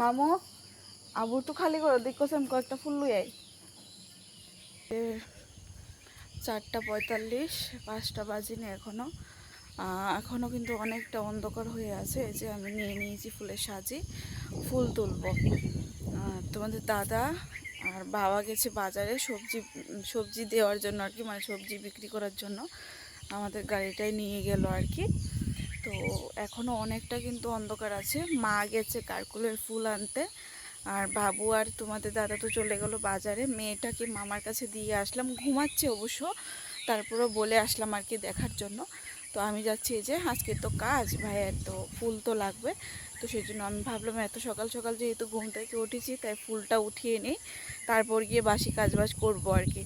মামু আবু তো খালি করো আমি কয়েকটা ফুল লুই আই চারটা পঁয়তাল্লিশ, পাঁচটা বাজিনি এখনও এখনও কিন্তু অনেকটা অন্ধকার হয়ে আছে। এই যে আমি নিয়ে নিয়েছি ফুলের সাজি, ফুল তুলবো। তোমাদের দাদা আর বাবা গেছে বাজারে সবজি সবজি দেওয়ার জন্য আর কি মানে সবজি বিক্রি করার জন্য। আমাদের গাড়িটাই নিয়ে গেল আর কি। তো এখনও অনেকটা কিন্তু অন্ধকার আছে। মা গেছে কারকুলের ফুল আনতে। আর বাবু আর তোমাদের দাদা তো চলে গেল বাজারে। মেয়েটাকে মামার কাছে দিয়ে আসলাম। ঘুমাচ্ছে অবশ্য। তারপরে বলে আসলাম আর কি দেখার জন্য। তো আমি যাচ্ছি যে আজকে তো কাজ ভাইয়ের, তো ফুল তো লাগবে। তো সেই জন্য আমি ভাবলাম এত সকাল সকাল যেহেতু ঘুম থেকে উঠেছি, তাই ফুলটা উঠিয়ে নিই। তারপর গিয়ে বাসি কাজবাজ করব আর কি।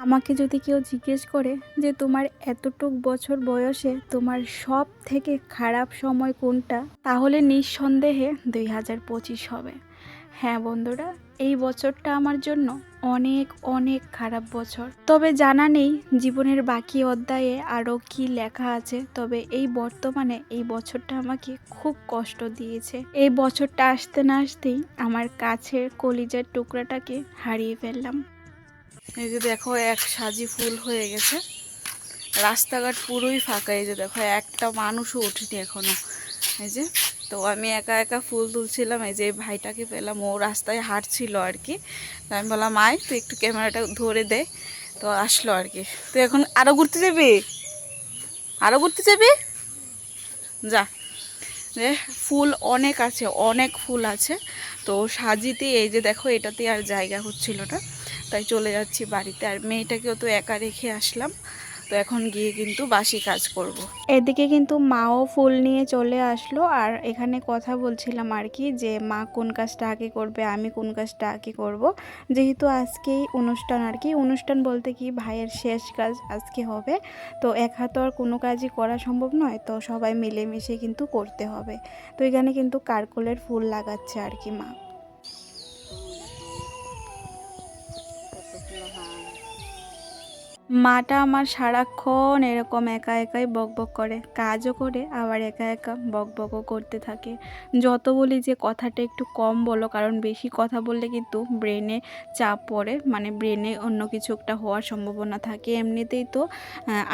আমাকে যদি কেউ জিজ্ঞেস করে যে তোমার এতটুক বছর বয়সে তোমার সব থেকে খারাপ সময় কোনটা, তাহলে নিঃসন্দেহে দুই হাজার পঁচিশ হবে। হ্যাঁ বন্ধুরা, এই বছরটা আমার জন্য অনেক অনেক খারাপ বছর। তবে জানা নেই জীবনের বাকি অধ্যায়ে আরও কি লেখা আছে, তবে এই বর্তমানে এই বছরটা আমাকে খুব কষ্ট দিয়েছে। এই বছরটা আসতে না আসতেই আমার কাছের কলিজার টুকরাটাকে হারিয়ে ফেললাম। এই যে দেখো, এক সাজি ফুল হয়ে গেছে। রাস্তাঘাট পুরোই ফাঁকা। এই যে দেখো, একটা মানুষও উঠেনি এখনও। এই যে, তো আমি একা একা ফুল তুলছিলাম। এই যে এই ভাইটাকে পেলাম। ও রাস্তায় হাঁটছিল আর কি। তো আমি বললাম, আয়, তুই একটু ক্যামেরাটা ধরে দে। তো আসলো আর কি। তুই এখন আরও ঘুরতে যাবি? আরও ঘুরতে যাবি? যা। যে ফুল অনেক আছে, অনেক ফুল আছে। তো সাজিতে, এই যে দেখো এটাতে আর জায়গা হচ্ছিল না। তাই চলে যাচ্ছি বাড়িতে আর মেয়েটাকেও তো একা রেখে আসলাম। তো এখন গিয়ে কিন্তু বাসি কাজ করব। এদিকে কিন্তু মাও ফুল নিয়ে চলে আসলো আর এখানে কথা বলছিলাম আর কি যে মা কোন কাজটা আগে করবে, আমি কোন কাজটা আগে করব। যেহেতু আজকেই অনুষ্ঠান আর কি, অনুষ্ঠান বলতে কি ভাইয়ের শেষ কাজ আজকে হবে। তো এক হাতে আর কোনো কাজই করা সম্ভব নয়, তো সবাই মিলেমিশে কিন্তু করতে হবে। তো এখানে কিন্তু কারকলের ফুল লাগাচ্ছে আর কি মা। মাটা আমার সারাক্ষণ এরকম একা একাই বকবক করে, কাজও করে, আবার একা একা বকবকও করতে থাকে। যত বলি যে কথাটা একটু কম বলো, কারণ বেশি কথা বললে কিন্তু ব্রেনে চাপ পড়ে মানে ব্রেনে অন্য কিছু একটা হওয়ার সম্ভাবনা থাকে। এমনিতেই তো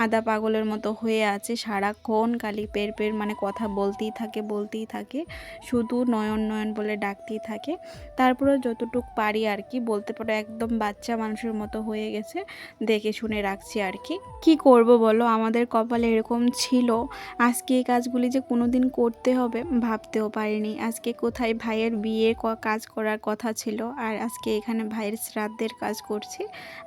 আদা পাগলের মতো হয়ে আছে, সারাক্ষণ কালি পের পের মানে কথা বলতেই থাকে বলতেই থাকে, শুধু নয়ন নয়ন বলে ডাকতেই থাকে। তারপরে যতটুক পারি আর কি, বলতে পারো একদম বাচ্চা মানুষের মতো হয়ে গেছে, দেখে শুনে রাখছি আর কি। কি করব বলো? আমাদের কপালে এরকম ছিল। আজকে এই কাজগুলি যে কোনো দিন করতে হবে ভাবতেও পারিনি। আজকে কোথায় ভাইয়ের বিয়ের কাজ করার কথা ছিল আর আজকে এখানে ভাইয়ের শ্রাদ্ধের কাজ করছি।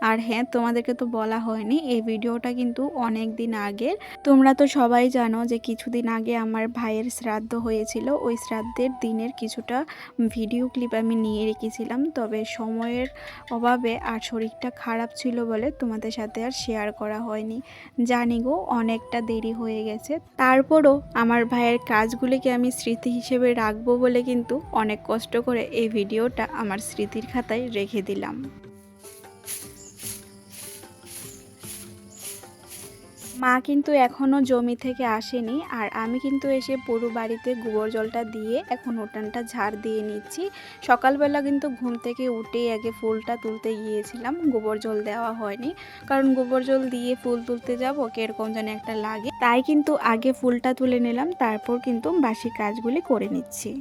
আর হ্যাঁ তোমাদেরকে তো বলা হয়নি, এই ভিডিওটা কিন্তু অনেক দিন আগের। তোমরা তো সবাই জানো যে কিছুদিন আগে আমার ভাইয়ের শ্রাদ্ধ হয়েছিল। ওই শ্রাদ্ধের দিনের কিছুটা ভিডিও ক্লিপ আমি নিয়ে রেখেছিলাম। তবে সময়ের অভাবে আর শরীরটা খারাপ ছিল বলে তোমাদের সাথে শেয়ার করা হয়নি। জানি গো, অনেকটা দেরি হয়ে গেছে। তারপরও আমার ভাইয়ের কাজগুলিকে আমি স্মৃতি হিসেবে রাখব বলে কিন্তু অনেক কষ্ট করে এই ভিডিওটা আমার স্মৃতির খাতায় রেখে দিলাম। মা কিন্তু এখনও জমি থেকে আসেনি আর আমি কিন্তু এসে পুরো বাড়িতে গোবর জলটা দিয়ে এখন উঠানটা ঝাড় দিয়ে নিচ্ছি। সকালবেলা কিন্তু ঘুম থেকে উঠেই আগে ফুলটা তুলতে গিয়েছিলাম, গোবর জল দেওয়া হয়নি। কারণ গোবর জল দিয়ে ফুল তুলতে যাব, কীরকম যেন একটা লাগে। তাই কিন্তু আগে ফুলটা তুলে নিলাম, তারপর কিন্তু বাসি কাজগুলি করে নিচ্ছি।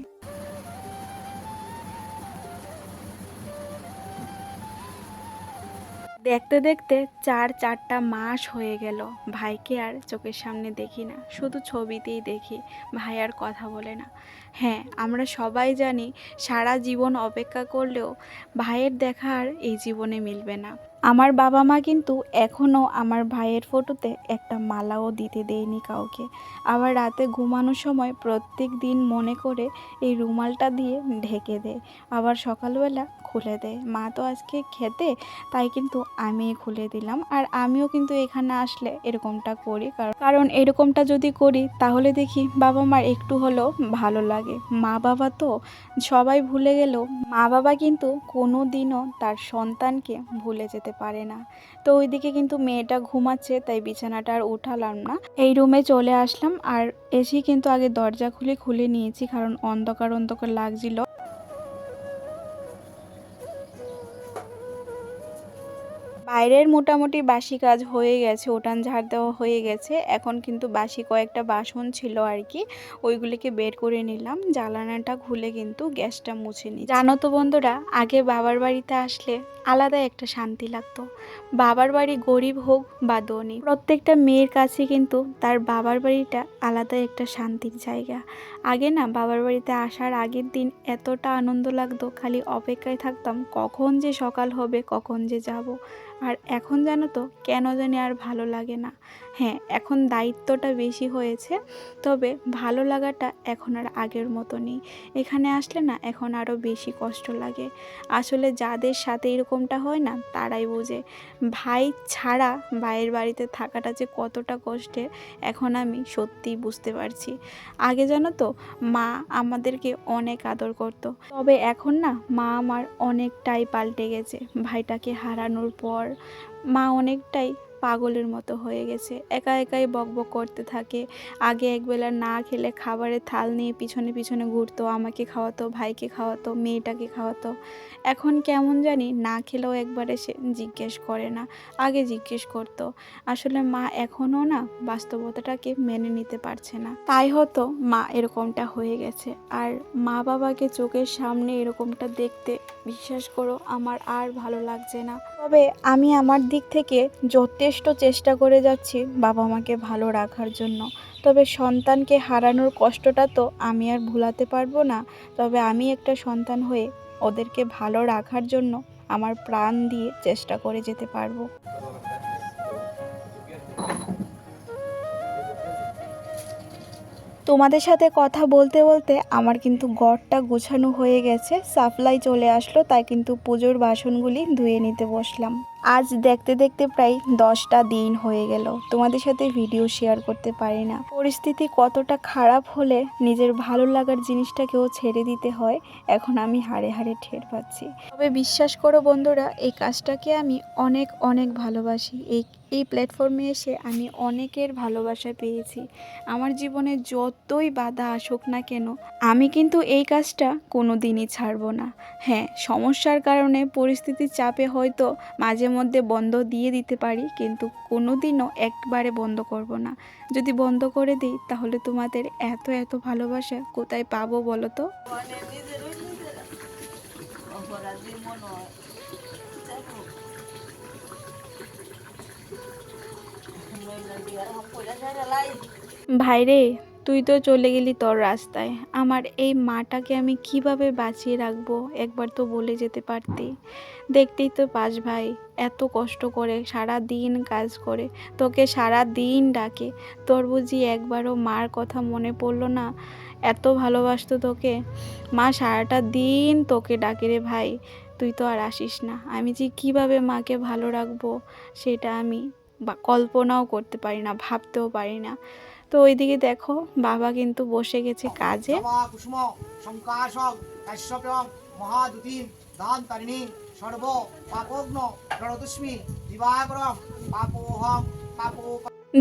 দেখতে দেখতে চার চারটা মাস হয়ে গেল। ভাইকে আর চোখের সামনে দেখি না। শুধু ছবিতেই দেখি, ভাই আর কথা বলে না। হ্যাঁ আমরা সবাই জানি সারা জীবন অপেক্ষা করলেও ভাইয়ের দেখা আর এই জীবনে মিলবে না। আমার বাবা মা কিন্তু এখনও আমার ভাইয়ের ফটোতে একটা মালাও দিতে দেয়নি কাউকে। আবার রাতে ঘুমানোর সময় প্রত্যেক দিন মনে করে এই রুমালটা দিয়ে ঢেকে দেয়। আবার সকালবেলা খুলে দেয়। মা তো আজকে খেতে, তাই কিন্তু আমি খুলে দিলাম আর আমিও কিন্তু এখানে আসলে এরকমটা করি, কারণ এরকমটা যদি করি তাহলে দেখি বাবা মার একটু হলেও ভালো লাগে। মা বাবা তো সবাই ভুলে গেলেও মা বাবা কিন্তু কোনো দিনও তার সন্তানকে ভুলে যেতে পারে না। তো ওইদিকে কিন্তু মেয়েটা ঘুমাচ্ছে, তাই বিছানাটা আর উঠালাম না। এই রুমে চলে আসলাম আর এসেই কিন্তু আগে দরজা খুলে খুলে নিয়েছি, কারণ অন্ধকার অন্ধকার লাগছিল। বাইরের মোটামুটি বাসি কাজ হয়ে গেছে, উঠান ঝাড় দেওয়া হয়ে গেছে। এখন কিন্তু বাসি কয়েকটা বাসন ছিল আর কি, ওইগুলিকে বের করে নিলাম। জ্বালানাটা খুলে কিন্তু গ্যাসটা মুছে নিই জানো তো বন্ধুরা, আগে বাবার বাড়িতে আসলে আলাদা একটা শান্তি লাগতো। বাবার বাড়ি গরিব হোক বা ধনী, প্রত্যেকটা মেয়ের কাছে কিন্তু তার বাবার বাড়িটা আলাদা একটা শান্তির জায়গা। আগে না বাবার বাড়িতে আসার আগের দিন এতটা আনন্দ লাগতো, খালি অপেক্ষায় থাকতাম কখন যে সকাল হবে, কখন যে যাব। আর এখন জানো তো, কেন জানি আর ভালো লাগে না। হ্যাঁ এখন দায়িত্বটা বেশি হয়েছে, তবে ভালো লাগাটা এখন আর আগের মতো নেই এখানে আসলে না এখন আরও বেশি কষ্ট লাগে। আসলে যাদের সাথে এরকমটা হয় না, তারাই বোঝে। ভাই ছাড়া ভাইয়ের বাড়িতে থাকাটা যে কতটা কষ্টের, এখন আমি সত্যিই বুঝতে পারছি। আগে জানো তো মা আমাদেরকে অনেক আদর করত। তবে এখন না মা আমার অনেকটাই পাল্টে গেছে। ভাইটাকে হারানোর পর মা অনেকটাই পাগলের মতো হয়ে গেছে। একা একাই বকবক করতে থাকে। আগে একবেলা না খেলে খাবারের থাল নিয়ে পিছনে পিছনে ঘুরতো, আমাকে খাওয়াতো, ভাইকে খাওয়াতো, মেয়েটাকে খাওয়াতো। এখন কেমন জানি না খেলেও একবারে সে জিজ্ঞেস করে না, আগে জিজ্ঞেস করতো। আসলে মা এখনও না বাস্তবতাটাকে মেনে নিতে পারছে না। তাই হয়তো মা এরকমটা হয়ে গেছে। আর মা বাবাকে চোখের সামনে এরকমটা দেখতে বিশ্বাস করো, আমার আর ভালো লাগছে না। তবে আমি আমার দিক থেকে যথেষ্ট চেষ্টা করে যাচ্ছি বাবা মাকে ভালো রাখার জন্য। তবে সন্তানকে হারানোর কষ্টটা তো আমি আর ভুলাতে পারব না। তবে আমি একটা সন্তান হয়ে ওদেরকে ভালো রাখার জন্য আমার প্রাণ দিয়ে চেষ্টা করে যেতে পারব। তোমাদের সাথে কথা বলতে বলতে আমার কিন্তু গড়টা গোছানো হয়ে গেছে। সাপ্লাই চলে আসলো, তাই কিন্তু পুজোর বাসনগুলি ধুয়ে নিতে বসলাম। আজ দেখতে দেখতে প্রায় দশটা দিন হয়ে গেল। তোমাদের সাথে ভিডিও শেয়ার করতে পারি না। পরিস্থিতি কতটা খারাপ হলে নিজের ভালো লাগার জিনিসটাকেও ছেড়ে দিতে হয়, এখন আমি হাড়ে হাড়ে ঠের পাচ্ছি। তবে বিশ্বাস করো বন্ধুরা, এই কাজটাকে আমি অনেক অনেক ভালোবাসি। এই এই প্ল্যাটফর্মে এসে আমি অনেকের ভালোবাসা পেয়েছি। আমার জীবনে যতই বাধা আসুক না কেন, আমি কিন্তু এই কাজটা কোনো দিনই ছাড়বো না। হ্যাঁ সমস্যার কারণে পরিস্থিতির চাপে হয়তো মাঝে মধ্যে বন্ধ দিয়ে দিতে পারি, কিন্তু কোনো দিনও একবারে বন্ধ করব না। যদি বন্ধ করে দিই, তাহলে তোমাদের এত এত ভালোবাসা কোথায় পাবো বলো তো? ভাইরে তুই তো চলে গেলি তোর রাস্তায়। আমার এই মাটাকে আমি কীভাবে বাঁচিয়ে রাখব? একবার তো বলে যেতে পারতি। দেখতেই তো পাস ভাই, এত কষ্ট করে সারা দিন কাজ করে, তোকে সারা দিন ডাকে। তোর বুঝি একবারও মার কথা মনে পড়ল না? এত ভালোবাসতো তোকে? মা সারাটা দিন তোকে ডাকে রে ভাই। তুই তো আর আসিস না। আমি যে কীভাবে মাকে ভালো রাখব, সেটা আমি বা, কল্পনাও করতে পারি না, ভাবতেও পারি না। তো ওইদিকে দেখো বাবা কিন্তু বসে গেছে কাজে। সর্ব পাপগ্ন দিবাকরম পাপোহম পাপো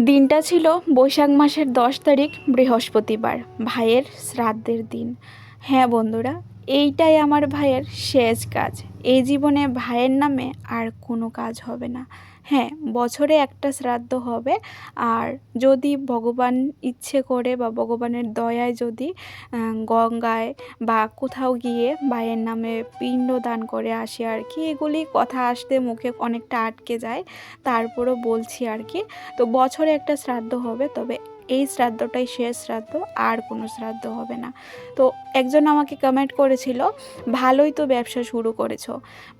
দিনটা ছিল বৈশাখ মাসের দশ তারিখ বৃহস্পতিবার ভাইয়ের শ্রাদ্ধের দিন। হ্যাঁ বন্ধুরা এইটাই আমার ভাইয়ের শেষ কাজ। এই জীবনে ভাইয়ের নামে আর কোনো কাজ হবে না। হ্যাঁ বছরে একটা শ্রাদ্ধ হবে। আর যদি ভগবান ইচ্ছে করে বা ভগবানের দয়ায় যদি গঙ্গায় বা কোথাও গিয়ে ভাইয়ের নামে পিণ্ড দান করে আসি আর কি এগুলি কথা আসতে মুখে অনেকটা আটকে যায়, তারপরও বলছি আর কি তো বছরে একটা শ্রাদ্ধ হবে, তবে এই শ্রাদ্ধটাই শেষ শ্রাদ্ধ, আর কোনো শ্রাদ্ধ হবে না। তো একজন আমাকে কমেন্ট করেছিল, ভালোই তো ব্যবসা শুরু করেছ।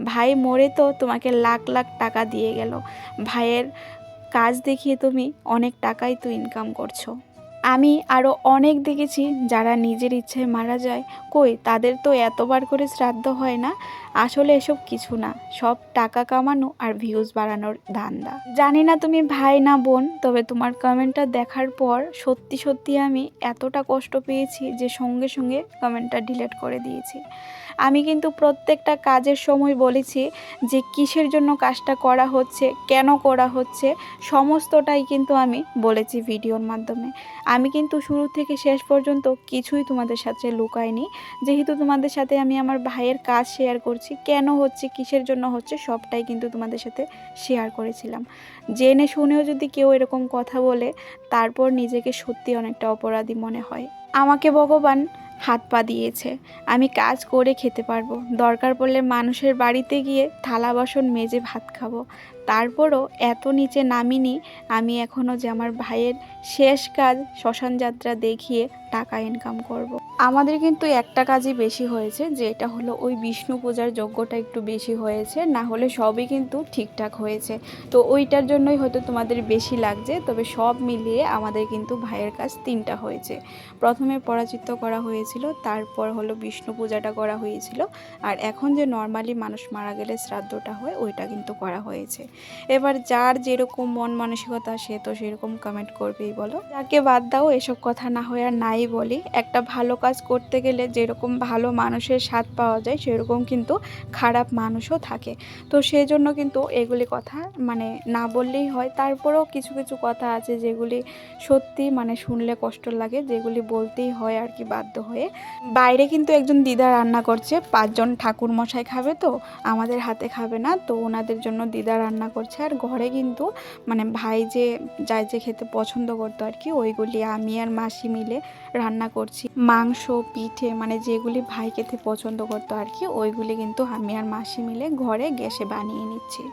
ভাই মরে তো তোমাকে লাখ লাখ টাকা দিয়ে গেল। ভাইয়ের কাজ দেখিয়ে তুমি অনেক টাকাই তো ইনকাম করছ। আমি আরও অনেক দেখেছি যারা নিজের ইচ্ছায় মারা যায়। কই, তাদের তো এতবার করে শ্রাদ্ধ হয় না। আসলে এসব কিছু না, সব টাকা কামানো আর ভিউজ বাড়ানোর ধান্দা। জানি না তুমি ভাই না বোন, তবে তোমার কমেন্টটা দেখার পর সত্যি সত্যি আমি এতটা কষ্ট পেয়েছি যে সঙ্গে সঙ্গে কমেন্টটা ডিলিট করে দিয়েছি। আমি কিন্তু প্রত্যেকটা কাজের সময় বলেছি যে কিসের জন্য কাজটা করা হচ্ছে, কেন করা হচ্ছে, সমস্তটাই কিন্তু আমি বলেছি ভিডিওর মাধ্যমে। আমি কিন্তু শুরু থেকে শেষ পর্যন্ত কিছুই তোমাদের সাথে লুকাইনি। যেহেতু তোমাদের সাথে আমি আমার ভাইয়ের কাজ শেয়ার করছি, কেন হচ্ছে, কিসের জন্য হচ্ছে, সবটাই কিন্তু তোমাদের সাথে শেয়ার করেছিলাম। জেনে শুনেও যদি কেউ এরকম কথা বলে, তারপর নিজেকে সত্যি অনেকটা অপরাধী মনে হয়। আমাকে ভগবান হাত পা দিয়েছে। আমি কাজ করে খেতে পারব। দরকার পড়লে মানুষের বাড়িতে গিয়ে থালা বাসন মেজে ভাত খাব। তারপরও এত নিচে নামিনি, আমি এখনও যে আমার ভাইয়ের শেষ কাজ শ্মশান যাত্রা দেখিয়ে টাকা ইনকাম করব। আমাদের কিন্তু একটা কাজই বেশি হয়েছে, যে এটা হলো ওই বিষ্ণু পূজার যজ্ঞটা একটু বেশি হয়েছে, না হলে সবই কিন্তু ঠিকঠাক হয়েছে। তো ওইটার জন্যই হয়তো তোমাদের বেশি লাগছে, তবে সব মিলিয়ে আমাদের কিন্তু ভাইয়ের কাজ তিনটা হয়েছে। প্রথমে পরাচিত্ত করা হয়েছিল, তারপর হলো বিষ্ণু পূজাটা করা হয়েছিল, আর এখন যে নর্মালি মানুষ মারা গেলে শ্রাদ্ধটা হয়, ওইটা কিন্তু করা হয়েছে। এবার যার যেরকম মন মানসিকতা, সে তো সেরকম কমেন্ট করবেই, বলো। যাকে বাদ দাও, এসব কথা না হয়ে আর নাই বলি। একটা ভালো কাজ করতে গেলে যেরকম ভালো মানুষের স্বাদ পাওয়া যায়, সেরকম কিন্তু খারাপ মানুষও থাকে। তো সেই জন্য কিন্তু এগুলি কথা মানে না বললেই হয়। তারপরেও কিছু কিছু কথা আছে যেগুলি সত্যি মানে শুনলে কষ্ট লাগে, যেগুলি বলতেই হয় আর কি বাধ্য হয়ে। বাইরে কিন্তু একজন দিদা রান্না করছে, পাঁচজন ঠাকুর মশাই খাবে তো, আমাদের হাতে খাবে না, তো ওনাদের জন্য দিদা রান্না করছে। আর ঘরে কিন্তু মানে ভাই যে, যাই যে খেতে পছন্দ করতো আর কি ওইগুলি আমি আর মাসি মিলে রান্না করছি। মাংস, পিঠে মানে যেগুলি ভাই খেতে পছন্দ করতো আর কি ওইগুলি কিন্তু আমি আর মাসি মিলে ঘরে গ্যাসে বানিয়ে নিচ্ছি।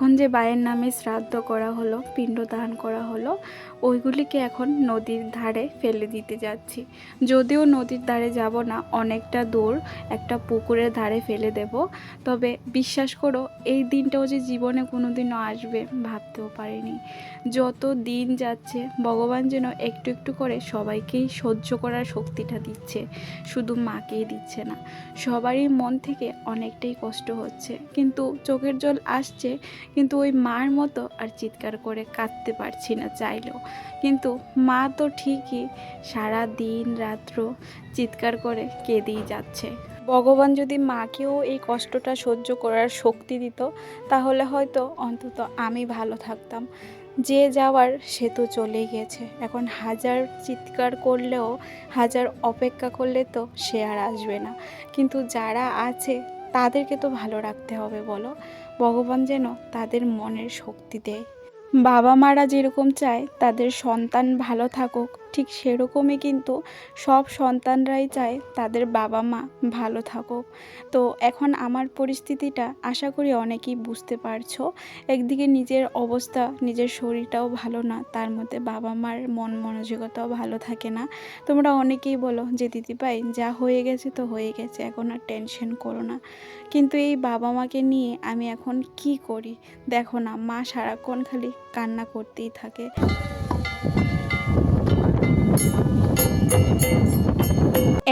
এতক্ষণ যে বায়ের নামে শ্রাদ্ধ করা হলো, পিণ্ডদান করা হলো, ওইগুলিকে এখন নদীর ধারে ফেলে দিতে যাচ্ছি। যদিও নদীর ধারে যাব না, অনেকটা দূর একটা পুকুরের ধারে ফেলে দেব। তবে বিশ্বাস করো, এই দিনটাও যে জীবনে কোনো দিনও আসবে ভাবতেও পারিনি। যত দিন যাচ্ছে, ভগবান যেন একটু একটু করে সবাইকেই সহ্য করার শক্তিটা দিচ্ছে, শুধু মাকেই দিচ্ছে না। সবারই মন থেকে অনেকটাই কষ্ট হচ্ছে। কিন্তু চোখের জল আসছে কিন্তু ওই মার মতো আর চিৎকার করে কাঁদতে পারছি না চাইলেও। কিন্তু মা তো ঠিকই, সারা দিন রাত্র চিৎকার করে কেঁদেই যাচ্ছে। ভগবান যদি মাকেও এই কষ্টটা সহ্য করার শক্তি দিত, তাহলে হয়তো অন্তত আমি ভালো থাকতাম। যে যাওয়ার সে তো চলেই গেছে। এখন হাজার চিৎকার করলেও, হাজার অপেক্ষা করলে তো সে আর আসবে না। কিন্তু যারা আছে, তাদেরকে তো ভালো রাখতে হবে বলো। ভগবান যেন তাদের মনের শক্তি দেয়। বাবা মারা যেরকম চায় তাদের সন্তান ভালো থাকুক। ঠিক সেরকমই কিন্তু সব সন্তানরাই চায় তাদের বাবা মা ভালো থাকুক। তো এখন আমার পরিস্থিতিটা আশা করি অনেকেই বুঝতে পারছ। একদিকে নিজের অবস্থা, নিজের শরীরটাও ভালো না, তার মধ্যে বাবা মার মন মানসিকতাও ভালো থাকে না। তোমরা অনেকেই বলো যে দিদিভাই যা হয়ে গেছে তো হয়ে গেছে, এখন আর টেনশন করো না। কিন্তু এই বাবা মাকে নিয়ে আমি এখন কি করি? দেখো না, মা সারাক্ষণ খালি কান্না করতেই থাকে।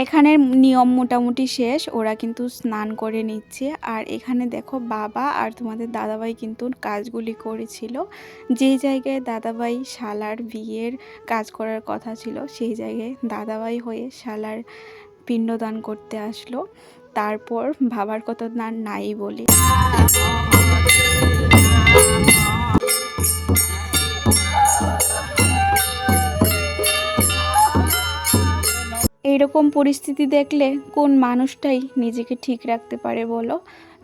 এখানের নিয়ম মোটামুটি শেষ, ওরা কিন্তু স্নান করে নিচ্ছে। আর এখানে দেখো বাবা আর তোমাদের দাদাভাই কিন্তু কাজগুলি করেছিল। যেই জায়গায় দাদাভাই শালার বিয়ের কাজ করার কথা ছিল, সেই জায়গায় দাদাভাই হয়ে শালার পিণ্ডদান করতে আসলো। তারপর ভাবার কথা না নাই বলি। এইরকম পরিস্থিতি দেখলে কোন মানুষটাই নিজেকে ঠিক রাখতে পারে বলো?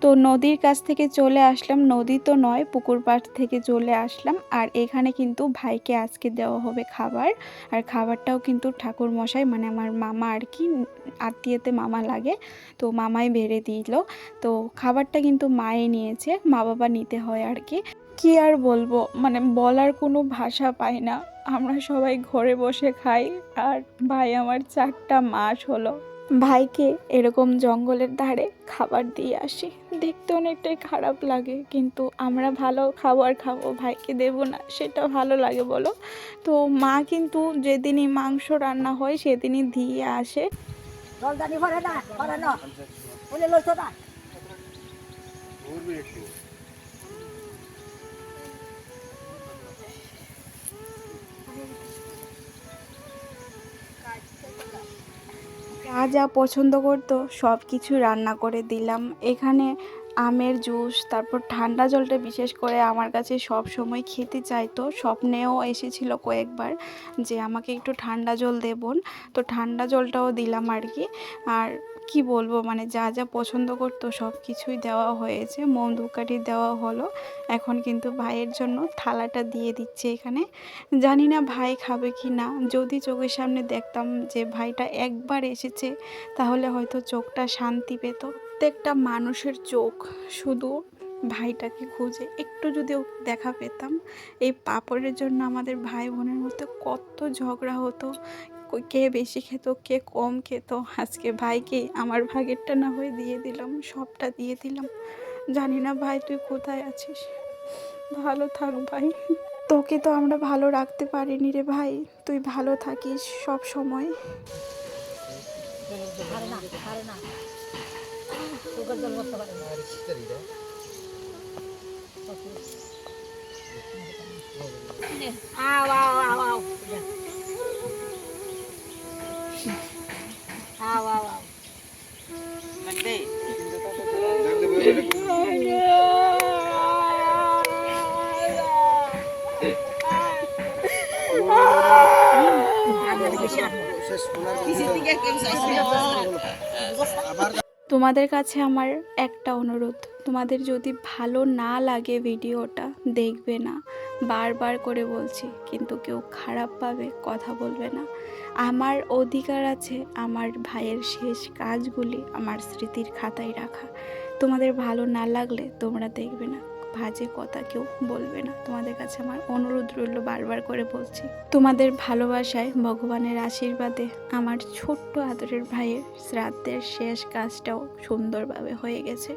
তো নদীর কাছ থেকে চলে আসলাম। নদী তো নয়, পুকুর পাড় থেকে চলে আসলাম। আর এখানে কিন্তু ভাইকে আজকে দেওয়া হবে খাবার। আর খাবারটাও কিন্তু ঠাকুর মশাই মানে আমার মামা আর কি, আত্মীয়তে মামা লাগে, তো মামাই বেড়ে দিল। তো খাবারটা কিন্তু মায়ে নিয়েছে মা বাবা নিতে হয় আর কি। কি আর বলব? মানে বলার কোনো ভাষা পাই না। আমরা সবাই ঘরে বসে খাই আর ভাই আমার চারটা মাস হলো। ভাইকে এরকম জঙ্গলের ধারে খাবার দিয়ে আসি। দেখতে অনেকটাই খারাপ লাগে কিন্তু আমরা ভালো খাবার খাব ভাইকে দেবো না সেটা ভালো লাগে বলো। তো মা কিন্তু যেদিনই মাংস রান্না হয় সেদিনই দিয়ে আসে। না না। যা পছন্দ করতো সব কিছু রান্না করে দিলাম। এখানে আমের জুস, তারপর ঠান্ডা জলটা বিশেষ করে আমার কাছে সব সময় খেতে চাইতো। স্বপ্নেও এসেছিল কয়েকবার যে, আমাকে একটু ঠান্ডা জল দেবন তো ঠান্ডা জলটাও দিলাম আর কি। আর কি বলব? মানে যা যা পছন্দ করতো সব কিছুই দেওয়া হয়েছে। মোম ধূপকাঠি দেওয়া হলো। এখন কিন্তু ভাইয়ের জন্য থালাটা দিয়ে দিচ্ছে এখানে। জানি না ভাই খাবে কি না। যদি চোখের সামনে দেখতাম যে ভাইটা একবার এসেছে, তাহলে হয়তো চোখটা শান্তি পেত। প্রত্যেকটা মানুষের চোখ শুধু ভাইটাকে খুঁজে। একটু যদি দেখা পেতাম। এই পাপড়ের জন্য আমাদের ভাই বোনের মধ্যে কত ঝগড়া হতো। কে বেশি খেত, কে কম খেত? আজকে ভাইকে আমার ভাগেরটা না হয়ে দিয়ে দিলাম, সবটা দিয়ে দিলাম। জানি না ভাই, তুই কোথায় আছিস? ভালো থাক ভাই। তোকে তো আমরা ভালো রাখতে পারিনি রে ভাই। তুই ভালো থাকিস সব সময়। না চোখের জল করতে পারে না আও আও আও আও আও আও আও তোমাদের কাছে আমার একটা অনুরোধ। তোমাদের যদি ভালো না লাগে ভিডিওটা, দেখবে না। বারবার করে বলছি, কিন্তু কেউ খারাপ পাবে কথা বলবে না। আমার অধিকার আছে আমার ভাইয়ের শেষ কাজগুলি আমার স্মৃতির খাতায় রাখা। তোমাদের ভালো না লাগলে তোমরা দেখবে না। বাজে কথা কেউ বলবে না। তোমাদের কাছে আমার অনুরোধ রইল বারবার করে বলছি। তোমাদের ভালোবাসায়, ভগবানের আশীর্বাদে আমার ছোট্ট আদরের ভাইয়ের শ্রাদ্ধের শেষ কাজটাও সুন্দরভাবে হয়ে গেছে।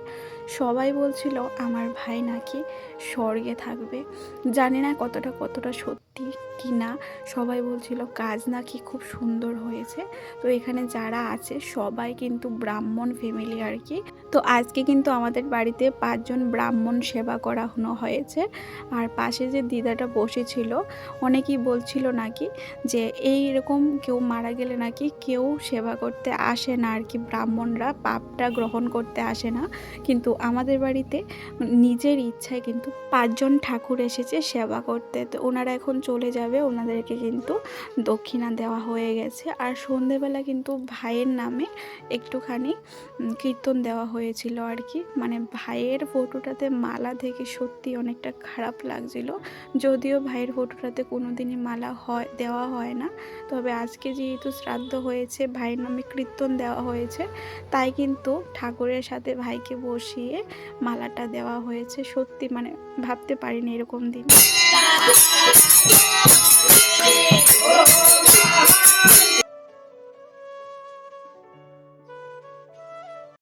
সবাই বলছিল, আমার ভাই নাকি স্বর্গে থাকবে। জানি না কতটা কতটা সত্যি কি না সবাই বলছিল, কাজ নাকি খুব সুন্দর হয়েছে। তো এখানে যারা আছে, সবাই কিন্তু ব্রাহ্মণ ফ্যামিলি আর কি। তো আজকে কিন্তু আমাদের বাড়িতে পাঁচজন ব্রাহ্মণ সেবা করানো হয়েছে। আর পাশে যে দিদাটা বসেছিল, অনেকেই বলছিল নাকি যে, এই রকম কেউ মারা গেলে নাকি কেউ সেবা করতে আসে না আর কি। ব্রাহ্মণরা পাপটা গ্রহণ করতে আসে না। কিন্তু আমাদের বাড়িতে নিজের ইচ্ছায় কিন্তু পাঁচজন ঠাকুর এসেছে সেবা করতে। তো ওনারা এখন চলে যাবে, ওনাদেরকে কিন্তু দক্ষিণা দেওয়া হয়ে গেছে। আর সন্ধেবেলা কিন্তু ভাইয়ের নামে একটুখানি কীর্তন দেওয়া হয়েছিল আর কি। মানে ভাইয়ের ফটোটাতে মালা থেকে সত্যি অনেকটা খারাপ লাগছিল। যদিও ভাইয়ের ফটোটাতে কোনো দিনই মালা হয়, দেওয়া হয় না। তবে আজকে যেহেতু শ্রাদ্ধ হয়েছে, ভাইয়ের নামে কীর্তন দেওয়া হয়েছে, তাই কিন্তু ঠাকুরের সাথে ভাইকে বসিয়ে দিয়ে মালাটা দেওয়া হয়েছে। সত্যি মানে ভাবতে পারিনি এরকম দিন।